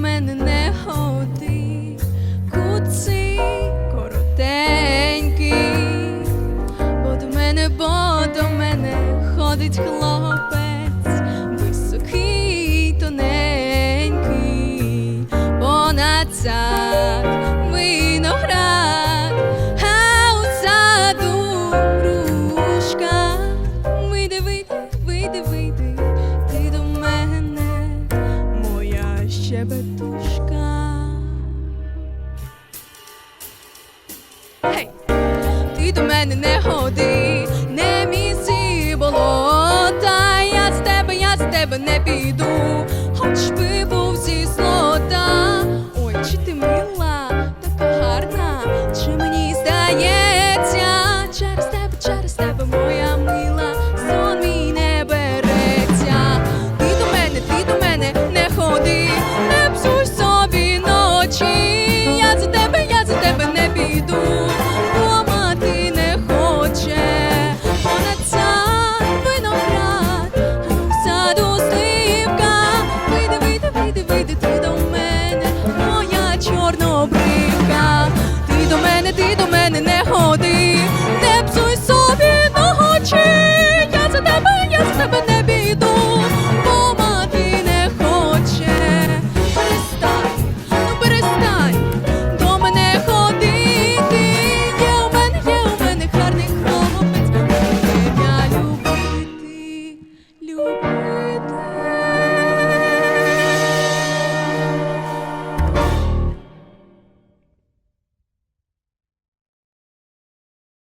мене не ходи, куци коротенькі. бо до мене, бо до мене ходить хлопець, високий, тоненький, понад цар. Гей! Ти до мене не ходи, не місці болота, я з тебе, я з тебе не піду. ти вийди ти до мене, моя чорнобривка, ти до мене, ти до мене.